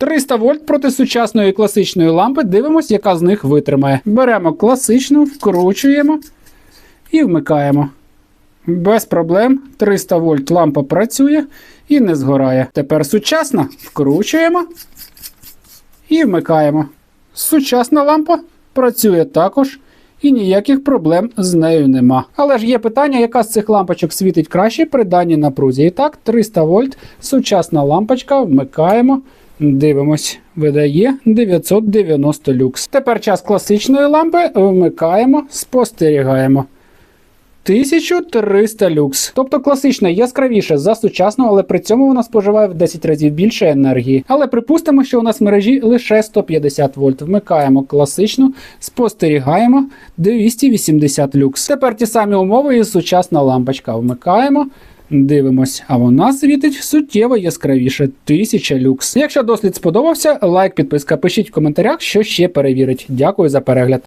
300 вольт проти сучасної класичної лампи. Дивимось, яка з них витримає. Беремо класичну, вкручуємо і вмикаємо. Без проблем 300 вольт лампа працює і не згорає. Тепер сучасна вкручуємо і вмикаємо. Сучасна лампа працює також. І ніяких проблем з нею нема. Але ж є питання, яка з цих лампочок світить краще при даній напрузі. І так, 300 вольт, сучасна лампочка, вмикаємо, дивимось, видає 990 люкс. Тепер час класичної лампи, вмикаємо, спостерігаємо. 1300 люкс. Тобто класична яскравіша за сучасну, але при цьому вона споживає в 10 разів більше енергії. Але припустимо, що у нас в мережі лише 150 вольт. Вмикаємо класичну, спостерігаємо 280 люкс. Тепер ті самі умови і сучасна лампочка. Вмикаємо. Дивимось, а вона світить суттєво яскравіше 1000 люкс. Якщо дослід сподобався, лайк, підписка, пишіть в коментарях, що ще перевірить. Дякую за перегляд.